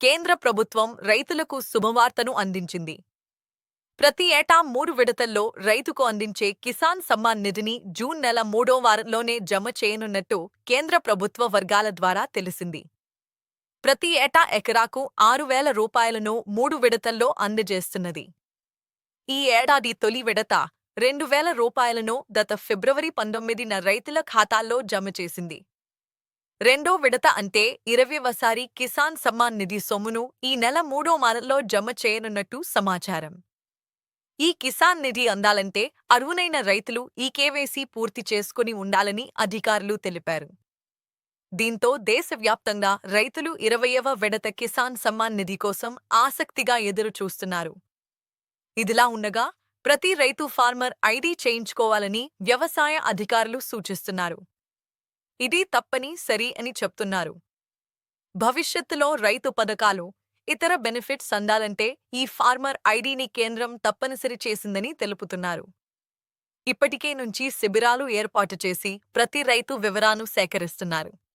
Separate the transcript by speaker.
Speaker 1: కేంద్ర ప్రభుత్వం రైతులకు శుభవార్తను అందించింది. ప్రతి ఏటా మూడు విడతల్లో రైతుకు అందించే కిసాన్ సమ్మాన్ నిధిని జూన్ నెల మూడో వారంలోనే జమ చేయనున్నట్టు కేంద్ర ప్రభుత్వ వర్గాల ద్వారా తెలిసింది. ప్రతి ఏటా ఎకరాకు ఆరు వేల రూపాయలను మూడు విడతల్లో అందజేస్తున్నది. ఈ ఏడాది తొలి విడత రెండు వేల రూపాయలను గత ఫిబ్రవరి పంతొమ్మిదిన రైతుల ఖాతాల్లో జమ చేసింది. రెండో విడత అంటే ఇరవైవసారి కిసాన్ సమ్మాన్ నిధి సొమ్మును ఈ నెల మూడో వారంలో జమ చేయనున్నట్టు సమాచారం. ఈ కిసాన్ నిధి అందాలంటే అరువునైన రైతులు ఈ కేవైసీ పూర్తి చేసుకుని ఉండాలని అధికారులు తెలిపారు. దీంతో దేశవ్యాప్తంగా రైతులు ఇరవయవ విడత కిసాన్ సమ్మాన్ నిధి కోసం ఆసక్తిగా ఎదురుచూస్తున్నారు. ఇదిలా ఉండగా ప్రతి రైతు ఫార్మర్ ఐడీ చేయించుకోవాలని వ్యవసాయ అధికారులు సూచిస్తున్నారు. ఇది తప్పని సరి అని చెప్తున్నారు. భవిష్యత్తులో రైతు పథకాలు ఇతర బెనిఫిట్స్ అందాలంటే ఈ ఫార్మర్ ఐడిని కేంద్రం తప్పనిసరి చేసిందని తెలుపుతున్నారు. ఇప్పటికే నుంచి శిబిరాలు ఏర్పాటు చేసి ప్రతి రైతు వివరాను సేకరిస్తున్నారు.